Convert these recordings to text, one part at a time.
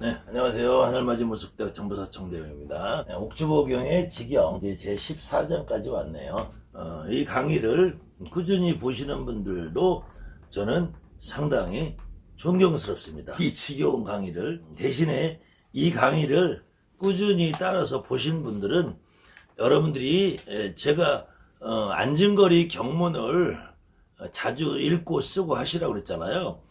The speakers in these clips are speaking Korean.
네, 안녕하세요. 하늘맞이 무속대 정보사 청대입니다. 네, 옥주보경의 직영 이제 제 14장까지 왔네요. 어, 이 강의를 꾸준히 보시는 분들도 저는 상당히 존경스럽습니다. 이 지겨운 강의를 대신에 이 강의를 꾸준히 따라서 보신 분들은 여러분들이 에, 제가 어, 안진거리 경문을 어, 자주 읽고 쓰고 하시라고 그랬잖아요.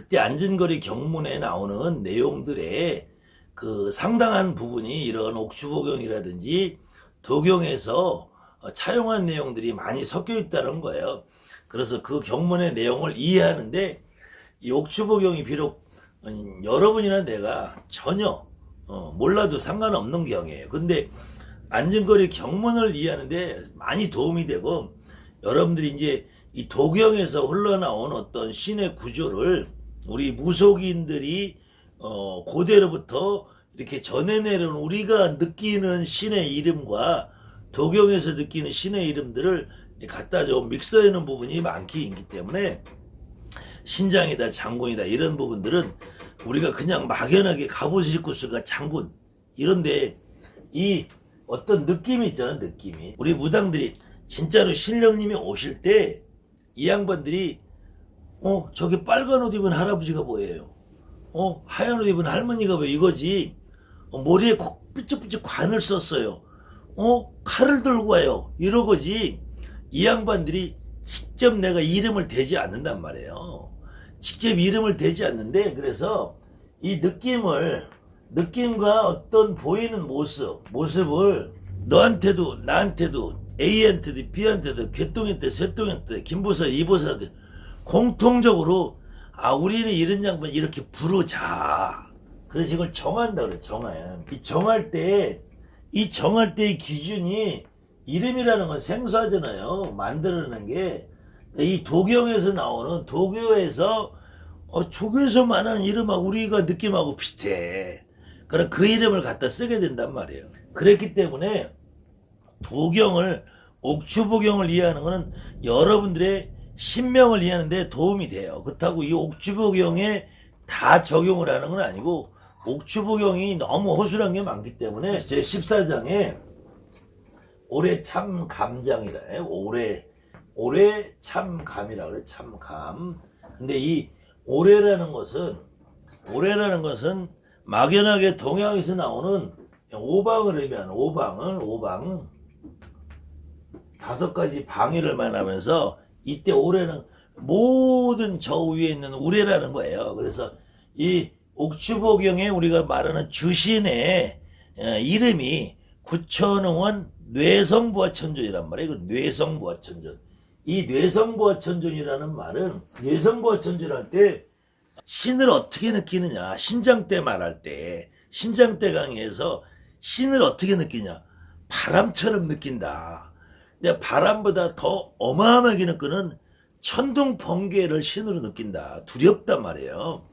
그때 안진거리 경문에 나오는 내용들의 그 상당한 부분이 이런 옥주보경이라든지 도경에서 어, 차용한 내용들이 많이 섞여 있다는 거예요. 그래서 그 경문의 내용을 이해하는데 이 옥주보경이 비록 음, 여러분이나 내가 전혀 어, 몰라도 상관없는 경이에요. 근데 안진거리 경문을 이해하는데 많이 도움이 되고 여러분들이 이제 이 도경에서 흘러나온 어떤 신의 구조를 우리 무속인들이 어, 고대로부터 이렇게 전해내는 우리가 느끼는 신의 이름과 도경에서 느끼는 신의 이름들을 갖다 좀 믹서해놓은 부분이 많기 있기 때문에 신장이다 장군이다 이런 부분들은 우리가 그냥 막연하게 가보시구스가 장군 이런데 이 어떤 느낌이 있잖아 느낌이. 우리 무당들이 진짜로 신령님이 오실 때 이 양반들이 어 저기 빨간 옷 입은 할아버지가 뭐예요? 어 하얀 옷 입은 할머니가 왜 이거지? 어, 머리에 콕 삐쩍삐쩍 관을 썼어요. 어 칼을 들고 와요. 이러거지. 이 양반들이 직접 내가 이름을 대지 않는단 말이에요. 직접 이름을 대지 않는데 그래서 이 느낌을 느낌과 어떤 보이는 모습 모습을 너한테도 나한테도 A한테도 B한테도 개똥한테 쇠똥한테 김보사 이보사한테 공통적으로 아 우리는 이런 양반 이렇게 부르자 그래서 이걸 정한다 그래 정해 이 정할 때 이 정할 때의 기준이 이름이라는 건 생소하잖아요 만들어내는 게 이 도경에서 나오는 도교에서 어, 조교에서 말하는 이름하고 우리가 느낌하고 비슷해. 그럼 그 이름을 갖다 쓰게 된단 말이에요. 그랬기 때문에 도경을 옥주보경을 이해하는 것은 여러분들의 신명을 이해하는데 도움이 돼요. 그렇다고 이 옥주보경에 다 적용을 하는 건 아니고 옥주보경이 너무 허술한 게 많기 때문에 제 14장에 올해 참 감장이라 해요. 올해 올해 참감이라 그래 참감. 근데 이 올해라는 것은 올해라는 것은 막연하게 동양에서 나오는 오방을 의미하는 오방을 오방 다섯 가지 방해를 만하면서 이때 올해는 모든 저 위에 있는 우레라는 거예요. 그래서 이 옥주보경에 우리가 말하는 주신의 어, 이름이 구천응원 뇌성부화천존이란 말이에요. 그 뇌성부화천존. 이 뇌성부화천존이라는 말은 뇌성부화천존 할 때 신을 어떻게 느끼느냐. 신장 때 말할 때 신장 때 강의에서 신을 어떻게 느끼냐. 바람처럼 느낀다. 근데 바람보다 더 어마어마하게 느끼는 천둥 번개를 신으로 느낀다. 두렵단 말이에요.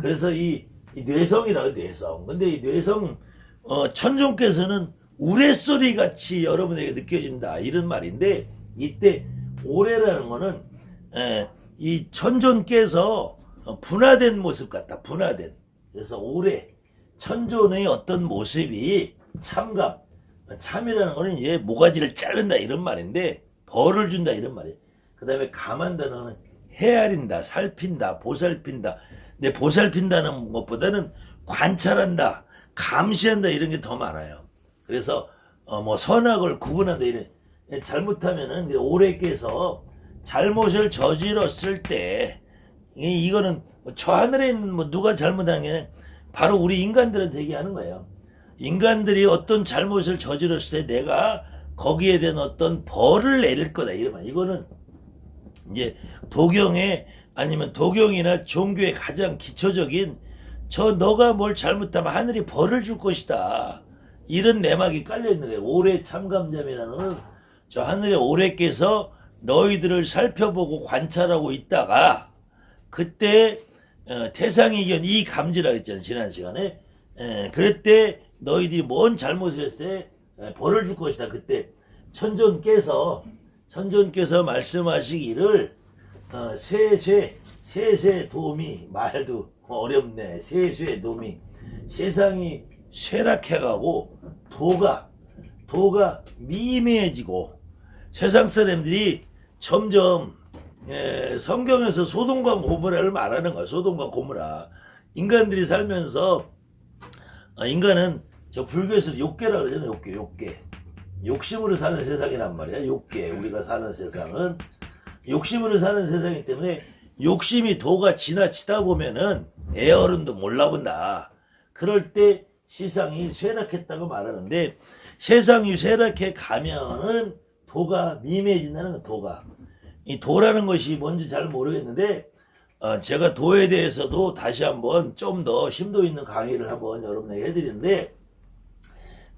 그래서 이, 이 뇌성이라고 뇌성. 근데 이 뇌성 어, 천종께서는 우레소리 같이 여러분에게 느껴진다. 이런 말인데 이때 오래라는 거는 에, 이 천존께서 어, 분화된 모습 같다. 분화된. 그래서 오래 천존의 어떤 모습이 참감. 참이라는 거는 이제 모가지를 자른다 이런 말인데 벌을 준다 이런 말이에요. 그 다음에 감한다는 헤아린다, 살핀다, 보살핀다. 근데 보살핀다는 것보다는 관찰한다, 감시한다 이런 게 더 많아요. 그래서 어 뭐 선악을 구분한다 이런 잘못하면은 오래 깨서 잘못을 저질렀을 때 이- 이거는 저 하늘에 있는 뭐 누가 잘못한 게 바로 우리 인간들한테 얘기하는 거예요. 인간들이 어떤 잘못을 저질렀을 때 내가 거기에 대한 어떤 벌을 내릴 거다. 이러면 이거는 이제 도경에 아니면 도경이나 종교의 가장 기초적인 저 너가 뭘 잘못하면 하늘이 벌을 줄 것이다. 이런 내막이 깔려 있는 거예요. 올해 참감점이라는 저 하늘에 오래께서 너희들을 살펴보고 관찰하고 있다가 그때 어, 태상이견 이 감지라고 했잖아요 지난 시간에. 에, 그랬대 너희들이 뭔 잘못을 했을 때 에, 벌을 줄 것이다 그때 천존께서 천존께서 말씀하시기를 어, 세쇠 세쇠 도미 말도 어렵네 세쇠 도미 세상이 쇠락해가고 도가 도가 미미해지고 세상 사람들이 점점 예, 성경에서 소돔과 고모라를 말하는 거야. 소돔과 고모라. 인간들이 살면서 아, 인간은 저 불교에서 욕계라고 그러잖아요. 욕계, 욕계. 욕심으로 사는 세상이란 말이야. 욕계. 우리가 사는 세상은 욕심으로 사는 세상이기 때문에 욕심이 도가 지나치다 보면은 애어른도 몰라본다. 그럴 때 세상이 쇠락했다고 말하는데 세상이 쇠락해 가면은 도가 미미해진다는 거 도가. 이 도라는 것이 뭔지 잘 모르겠는데 어, 제가 도에 대해서도 다시 한번 좀 더 심도 있는 강의를 한번 여러분에게 해드리는데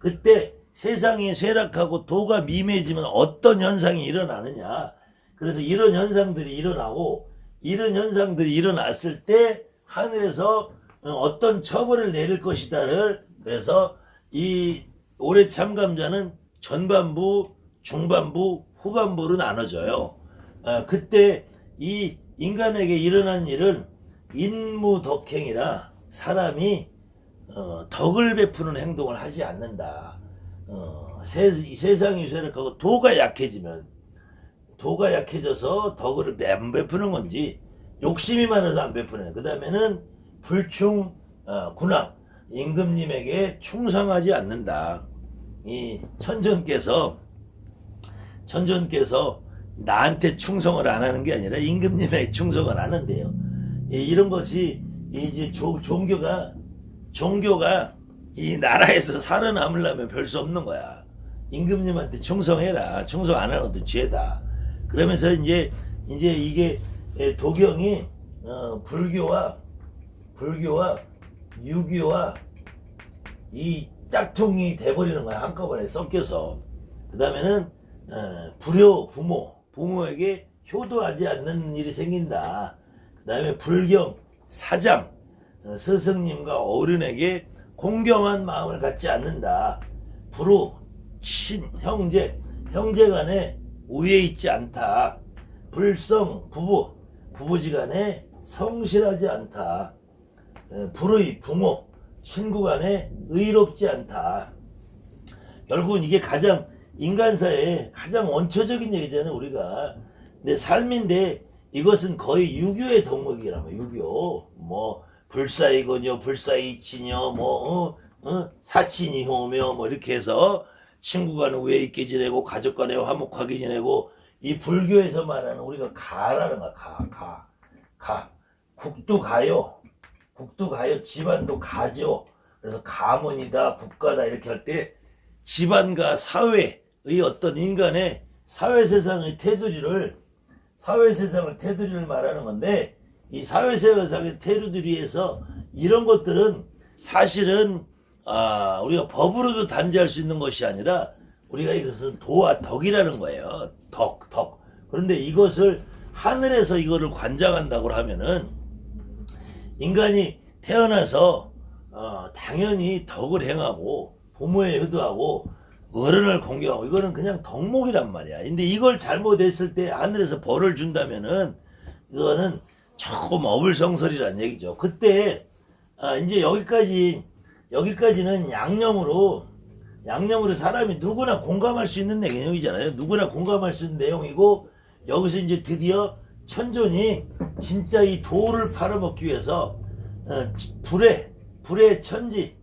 그때 세상이 쇠락하고 도가 미미해지면 어떤 현상이 일어나느냐 그래서 이런 현상들이 일어나고 이런 현상들이 일어났을 때 하늘에서 어, 어떤 처벌을 내릴 것이다를 그래서 이 올해 참감자는 전반부, 중반부, 후반부로 나눠져요. 어, 그때 이 인간에게 일어난 일은 인무덕행이라 사람이 어, 덕을 베푸는 행동을 하지 않는다. 어, 세, 세상이 쇠락하고 도가 약해지면 도가 약해져서 덕을 안 베푸는 건지 욕심이 많아서 안 베푸는 그 다음에는 불충 어, 군왕 임금님에게 충성하지 않는다. 이 천전께서 천전께서 나한테 충성을 안 하는 게 아니라 임금님에게 충성을 하는데요. 예, 이런 것이 이제 조- 종교가 종교가 이 나라에서 살아남으려면 별 수 없는 거야. 임금님한테 충성해라. 충성 안 하는 것도 죄다. 그러면서 이제 이제 이게 예, 도경이 어, 불교와 불교와 유교와 이 짝퉁이 돼버리는 거야 한꺼번에 섞여서 그 다음에는 어, 불효 부모 부모에게 효도하지 않는 일이 생긴다 그 다음에 불경 사장 어, 스승님과 어른에게 공경한 마음을 갖지 않는다 불우 친 형제 형제 간에 우애 있지 않다 불성 부부 부부지 간에 성실하지 않다 어, 불의 부모 친구 간에 의롭지 않다. 결국은 이게 가장 인간사의 가장 원초적인 얘기잖아요, 우리가. 내 삶인데 이것은 거의 유교의 덕목이라며, 유교. 뭐, 불사이거녀, 불사이치녀, 뭐, 어, 어, 사친이호며, 뭐, 이렇게 해서 친구 간에 우애 있게 지내고, 가족 간에 화목하게 지내고, 이 불교에서 말하는 우리가 가라는 거야, 가, 가, 가. 국도 가요. 국도 가요. 집안도 가죠. 그래서 가문이다, 국가다 이렇게 할 때 집안과 사회의 어떤 인간의 사회 세상의 테두리를 사회 세상을 테두리를 말하는 건데 이 사회 세상의 테두리에서 이런 것들은 사실은 아, 우리가 법으로도 단죄할 수 있는 것이 아니라 우리가 이것은 도와 덕이라는 거예요. 덕, 덕. 그런데 이것을 하늘에서 이거를 관장한다고 하면은 인간이 태어나서 어, 당연히 덕을 행하고 부모에 효도하고 어른을 공경하고 이거는 그냥 덕목이란 말이야. 근데 이걸 잘못했을 때 하늘에서 벌을 준다면은 이거는 조금 어불성설이란 얘기죠. 그때 아, 이제 여기까지 여기까지는 양념으로 양념으로 사람이 누구나 공감할 수 있는 내용이잖아요. 누구나 공감할 수 있는 내용이고 여기서 이제 드디어 천존이 진짜 이 도를 팔아먹기 위해서 어, 지- 불에 불의 천지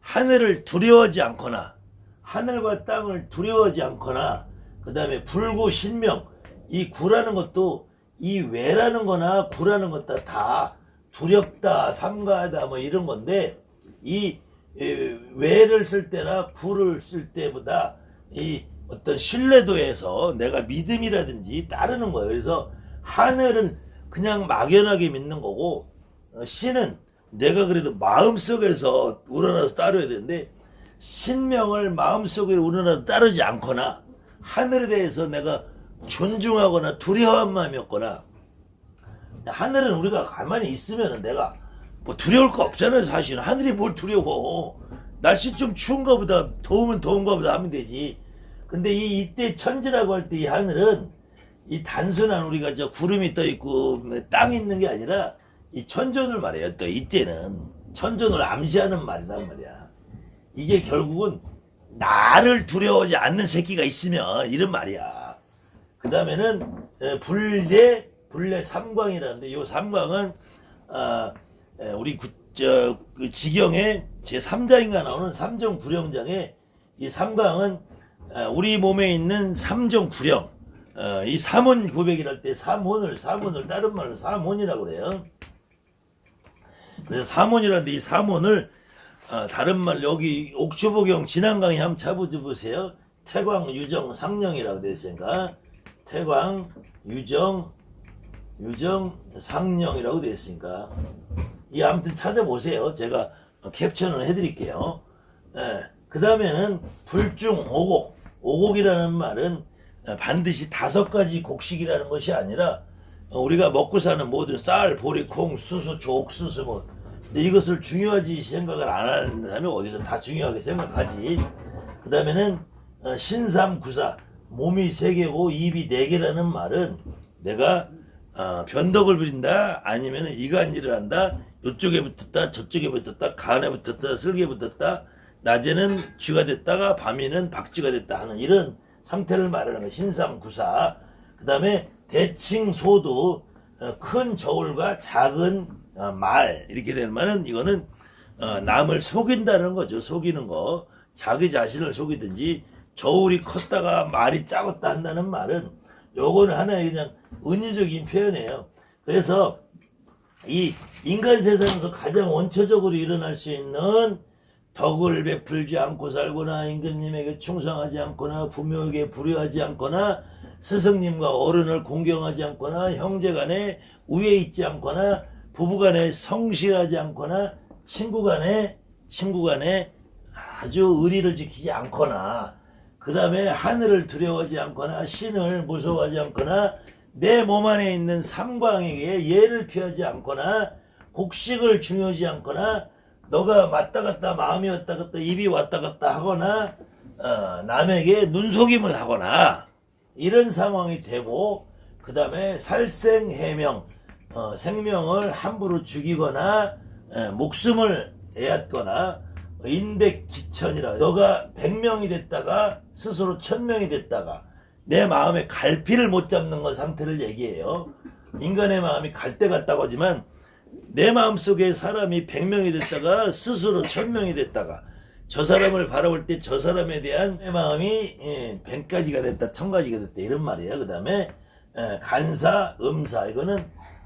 하늘을 두려워하지 않거나 하늘과 땅을 두려워하지 않거나 그 다음에 불구 신명 이 구라는 것도 이 외라는 거나 구라는 것다 다 두렵다 삼가하다 뭐 이런 건데 이 에, 외를 쓸 때나 구를 쓸 때보다 이 어떤 신뢰도에서 내가 믿음이라든지 따르는 거예요. 그래서 하늘은 그냥 막연하게 믿는 거고 어, 신은 내가 그래도 마음속에서 우러나서 따르야 되는데 신명을 마음속에 우러나서 따르지 않거나 하늘에 대해서 내가 존중하거나 두려워한 마음이 없거나 하늘은 우리가 가만히 있으면 내가 뭐 두려울 거 없잖아요 사실 하늘이 뭘 두려워 날씨 좀 추운가 보다 더우면 더운가 보다 하면 되지 근데 이 이때 천지라고 할 때 이 하늘은 이 단순한 우리가 저 구름이 떠 있고 땅이 있는 게 아니라 이 천전을 말해요 또 이때는 천존을 암시하는 말이란 말이야. 이게 결국은 나를 두려워하지 않는 새끼가 있으면 이런 말이야. 그 다음에는 불례 불례 삼광이라는데 요 삼광은 아, 에, 우리 구, 저, 그 지경의 제 3장인가 나오는 삼정 불영장에 이 삼광은 아, 우리 몸에 있는 삼정 불영 어, 이 삼원 구백이랄 때 삼혼을 삼혼을 다른 말로 삼혼이라고 그래요. 그래서 삼혼이라는데 이 삼혼을 어, 다른 말 여기 옥주보경 진안강에 한번 잡아보세요. 태광 유정 상령이라고 되어 있으니까 태광 유정 유정 상령이라고 되어 있으니까 이 아무튼 찾아보세요. 제가 캡처는 해드릴게요. 예, 그 다음에는 불중 오곡 오곡이라는 말은 반드시 다섯 가지 곡식이라는 것이 아니라 어, 우리가 먹고 사는 모든 쌀, 보리, 콩, 수수, 조, 옥수수 뭐 이것을 중요하지 생각을 안 하는 사람이 어디서 다 중요하게 생각하지. 그 다음에는 어, 신삼구사 몸이 세 개고 입이 네 개라는 말은 내가 어, 변덕을 부린다 아니면 이간질을 한다 이쪽에 붙었다 저쪽에 붙었다 간에 붙었다 슬기에 붙었다 낮에는 쥐가 됐다가 밤에는 박쥐가 됐다 하는 이런 상태를 말하는 거 신삼구사. 그 다음에 대칭소도 어, 큰 저울과 작은 어, 말. 이렇게 되는 말은 이거는 어, 남을 속인다는 거죠. 속이는 거. 자기 자신을 속이든지 저울이 컸다가 말이 작았다 한다는 말은 요거는 하나의 그냥 은유적인 표현이에요. 그래서 이 인간 세상에서 가장 원초적으로 일어날 수 있는 덕을 베풀지 않고 살거나 임금님에게 충성하지 않거나 부모에게 불효하지 않거나 스승님과 어른을 공경하지 않거나 형제간에 우애 있지 않거나 부부간에 성실하지 않거나 친구간에 친구간에 아주 의리를 지키지 않거나 그 다음에 하늘을 두려워하지 않거나 신을 무서워하지 않거나 내 몸 안에 있는 삼광에게 예를 피하지 않거나 곡식을 중요하지 않거나 너가 왔다 갔다 마음이 왔다 갔다 입이 왔다 갔다 하거나 어, 남에게 눈속임을 하거나 이런 상황이 되고 그 다음에 살생해명 어, 생명을 함부로 죽이거나 에, 목숨을 애앗거나 인백기천이라 너가 백명이 됐다가 스스로 천명이 됐다가 내 마음에 갈피를 못 잡는 것 상태를 얘기해요. 인간의 마음이 갈때 같다고 하지만 내 마음속에 사람이 백명이 됐다가 스스로 천명이 됐다가 저 사람을 바라볼 때 저 사람에 대한 내 마음이 예, 백가지가 됐다 천가지가 됐다 이런 말이에요. 그 다음에 간사 음사 이거는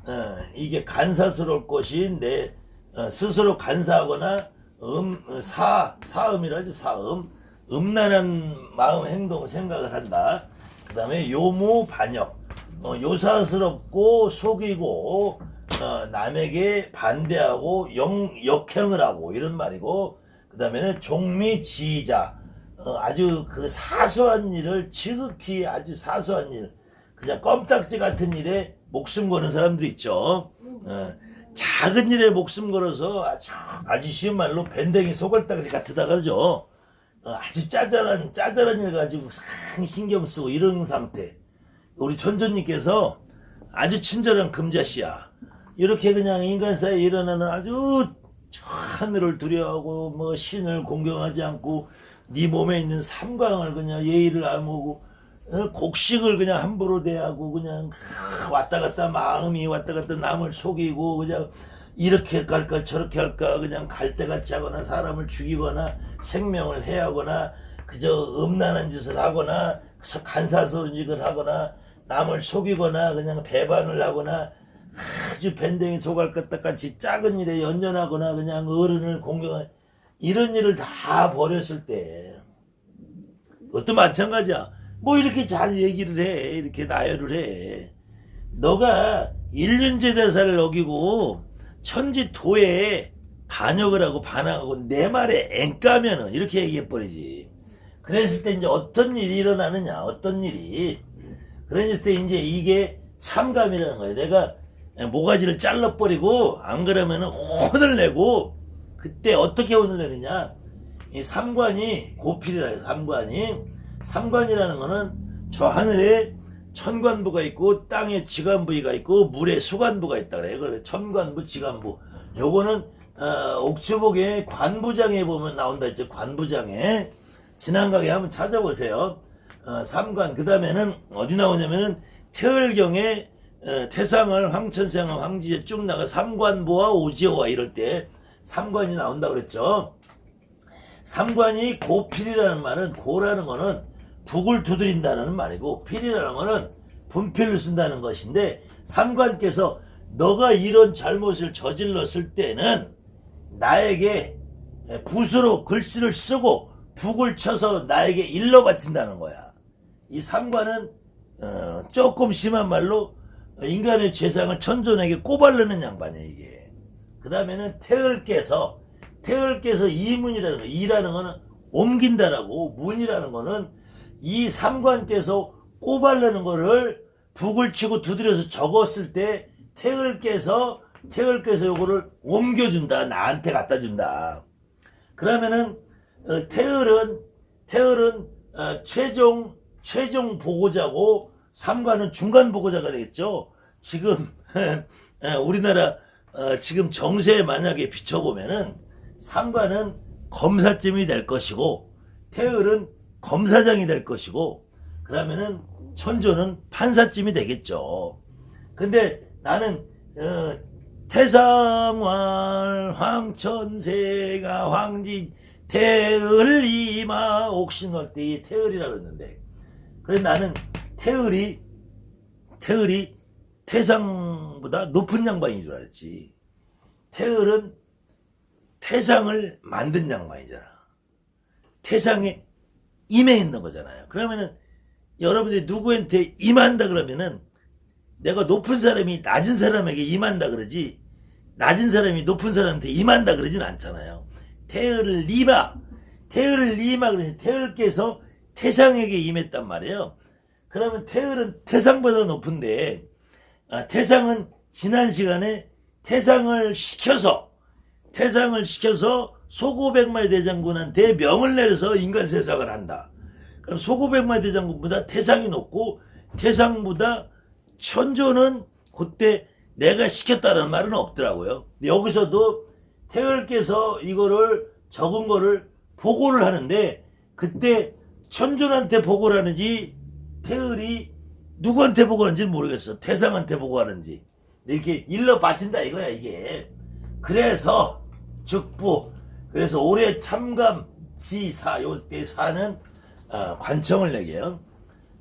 어, 이게 간사스러울 것인 내 어, 스스로 간사하거나 음, 어, 사, 사음이라지, 사음. 음란한 마음, 행동, 생각을 한다. 그 다음에 요무, 반역. 어, 요사스럽고, 속이고, 어, 남에게 반대하고, 영, 역행을 하고, 이런 말이고, 그 다음에는 종미, 지휘자. 어, 아주 그 사소한 일을 지극히 아주 사소한 일, 그냥 껌딱지 같은 일에 목숨 거는 사람들 있죠. 어, 작은 일에 목숨 걸어서 아주, 아주 쉬운 말로 밴댕이 소갈딱지 같다 그러죠. 어, 아주 짜잘한, 짜잘한 일 가지고 상당히 신경 쓰고 이런 상태. 우리 천조님께서 아주 친절한 금자씨야. 이렇게 그냥 인간 사이에 일어나는 아주 하늘을 두려워하고 뭐 신을 공경하지 않고 네 몸에 있는 삼광을 그냥 예의를 안 어, 곡식을 그냥 함부로 대하고 그냥 왔다 갔다 마음이 왔다 갔다 남을 속이고 그냥 이렇게 갈까 저렇게 할까 그냥 갈때 같이 하거나 사람을 죽이거나 생명을 해하거나 그저 음란한 짓을 하거나 짓을 하거나 남을 속이거나 그냥 배반을 하거나 아주 밴댕이 소갈 것 같이 작은 일에 연연하거나 그냥 어른을 공경하 이런 일을 다 버렸을 때 그것도 마찬가지야. 뭐 이렇게 잘 얘기를 해. 이렇게 나열을 해. 너가 일륜제 대사를 어기고 천지 도에 반역을 하고 반항하고 내 말에 앵까면은 이렇게 얘기해버리지. 그랬을 때 이제 어떤 일이 일어나느냐, 어떤 일이. 그랬을 때 이제 이게 참감이라는 거예요. 내가 모가지를 잘라버리고 안 그러면은 혼을 내고 그때 어떻게 혼을 내느냐. 이 삼관이 고필이라 해서 삼관이 삼관이라는 거는 저 하늘에 천관부가 있고 땅에 지관부가 있고 물에 수관부가 있다 그래요. 그래 천관부, 지관부. 요거는 어, 옥주복의 관부장에 보면 나온다 했죠. 관부장에 지난강에 한번 찾아보세요. 어, 삼관 그 다음에는 어디 나오냐면은 태을경에 어, 태상을 황천생을 황지에 쭉 나가 삼관보와 오지호와 이럴 때 삼관이 나온다 그랬죠. 삼관이 고필이라는 말은 고라는 거는 북을 두드린다는 말이고 필이라는 거는 분필을 쓴다는 것인데 삼관께서 너가 이런 잘못을 저질렀을 때는 나에게 붓으로 글씨를 쓰고 북을 쳐서 나에게 일러 바친다는 거야. 이 삼관은 어, 조금 심한 말로 인간의 죄상을 천존에게 꼬발르는 양반이야 이게. 그 다음에는 태을께서 태을께서 이문이라는 거 이라는 거는 옮긴다라고 문이라는 거는 이 삼관께서 꼬발르는 거를 북을 치고 두드려서 적었을 때 태을께서 태을께서 요거를 옮겨준다 나한테 갖다 준다. 그러면은 어, 태을은 태을은 어, 최종 최종 보고자고 삼관은 중간 보고자가 되겠죠. 지금 에, 우리나라 어, 지금 정세에 만약에 비춰보면은 삼관은 검사쯤이 될 것이고 태을은 검사장이 될 것이고 그러면은 천조는 판사쯤이 되겠죠. 근데 나는 어, 태상활 황천세가 황지 태을이마 옥신월대 태을이라 그랬는데 그래 나는 태을이 태을이 태상보다 높은 양반인 줄 알았지 태을은 태상을 만든 양반이잖아 태상에 임해 있는 거잖아요 그러면은 여러분들이 누구한테 임한다 그러면은 내가 높은 사람이 낮은 사람에게 임한다 그러지 낮은 사람이 높은 사람한테 임한다 그러진 않잖아요. 태을 리마 태을 리마 그러지 태을께서 태상에게 임했단 말이에요. 그러면 태을은 태상보다 높은데 아, 태상은 지난 시간에 태상을 시켜서 태상을 시켜서 소고백마의 대장군한테 명을 내려서 인간 세상을 한다. 그럼 소고백마의 대장군보다 태상이 높고 태상보다 천조는 그때 내가 시켰다는 말은 없더라고요. 여기서도 태을께서 이거를 적은 거를 보고를 하는데 그때 천존한테 보고를 하는지 태을이 누구한테 보고를 하는지 모르겠어. 태상한테 보고하는지. 이렇게 일러 바친다 이거야 이게. 그래서 즉부 그래서 올해 참감 지사 요때 사는 어, 관청을 내게요.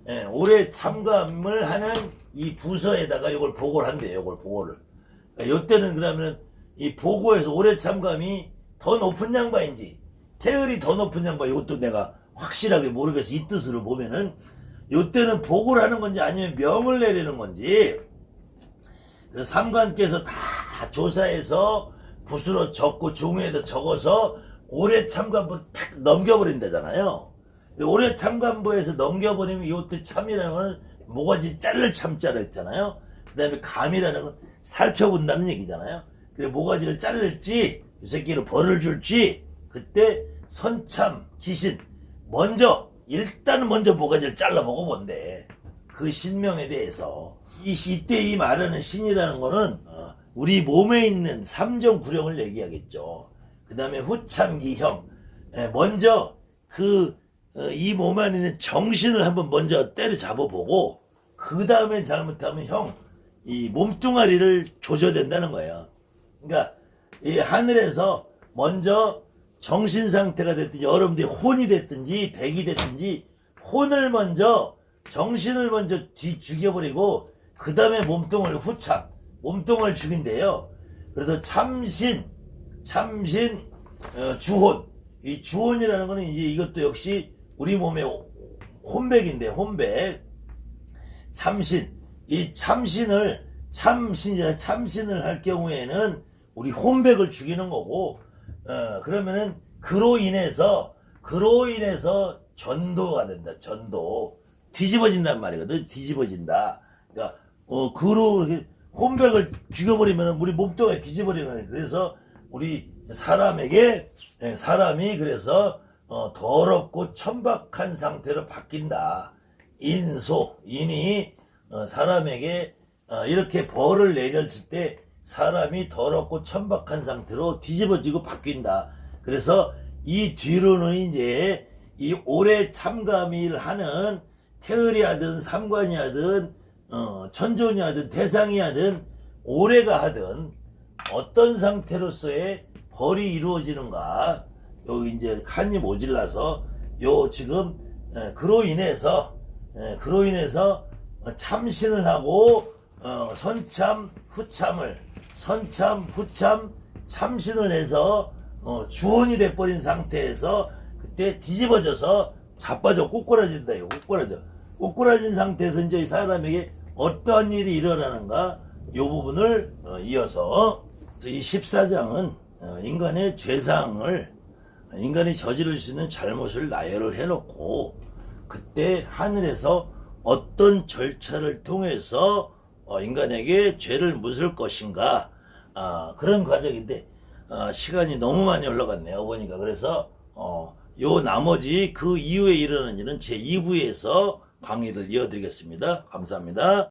예, 올해 참감을 하는 이 부서에다가 이걸 보고를 한대요. 이걸 보고를. 그러니까 요때는 그러면 이 보고에서 올해 참감이 더 높은 양반인지 태을이 더 높은 양반 이것도 내가 확실하게 모르겠어. 이 뜻으로 보면은 요때는 보고를 하는 건지 아니면 명을 내리는 건지 삼관께서 다 조사해서 붓으로 적고 종이에다 적어서 올해 참관부 탁 넘겨버린다잖아요. 올해 참관부에서 넘겨버리면 이때 참이라는 거는 모가지 자를 참자로 했잖아요. 그 다음에 감이라는 건 살펴본다는 얘기잖아요. 그래 모가지를 자를지 이 새끼를 벌을 줄지 그때 선참 기신 먼저 일단 먼저 모가지를 잘라보고 본대. 그 신명에 대해서 이 이때 이 말하는 신이라는 거는 어, 우리 몸에 있는 삼정 구령을 얘기하겠죠. 그 다음에 후참기형 예, 먼저 그 이 몸 안에 있는 정신을 한번 먼저 때려잡아 보고 그 다음에 잘못하면 형 이 몸뚱아리를 조져된다는 거예요. 그러니까 이 하늘에서 먼저 정신 상태가 됐든지 여러분들이 혼이 됐든지 백이 됐든지 혼을 먼저 정신을 먼저 뒤 죽여버리고 그 다음에 몸뚱을 후참 몸뚱을 죽인대요. 그래서 참신 참신 어, 주혼. 이 주혼이라는 거는 이제 이것도 역시 우리 몸의 혼백인데 혼백. 참신. 이 참신을 참신이라 참신을 할 경우에는 우리 혼백을 죽이는 거고 어 그러면은 그로 인해서 그로 인해서 전도가 된다 전도. 뒤집어진단 말이거든 뒤집어진다. 그러니까 어 그로 이렇게 혼백을 죽여버리면 우리 몸뚱아리 뒤집어버리는 그래서 우리 사람에게 예, 사람이 그래서 어, 더럽고 천박한 상태로 바뀐다. 인소 인이 어, 사람에게 어, 이렇게 벌을 내렸을 때 사람이 더럽고 천박한 상태로 뒤집어지고 바뀐다. 그래서 이 뒤로는 이제 이 올해 참가미를 하는 태을이 하든 삼관이 하든 어, 천존이 하든 대상이 하든 올해가 하든 어떤 상태로서의 벌이 이루어지는가 여기 이제 칸이 모질라서 요 지금 에, 그로 인해서 에, 그로 인해서 어, 참신을 하고 어, 선참 후참을 선참 후참 참신을 해서 어, 주원이 돼버린 상태에서 그때 뒤집어져서 자빠져 꼬꾸라진다 이거 꼬꾸라져. 꼬꾸라진 상태에서 이제 이 사람에게 어떠한 일이 일어나는가? 요 부분을 어, 이어서 이 14장은 어, 인간의 죄상을 인간이 저지를 수 있는 잘못을 나열을 해놓고 그때 하늘에서 어떤 절차를 통해서 어, 인간에게 죄를 묻을 것인가? 아, 그런 과정인데 아, 시간이 너무 많이 올라갔네요 보니까 그래서 어, 요 나머지 그 이후에 일어난 일은 제 2부에서 강의를 이어드리겠습니다. 감사합니다.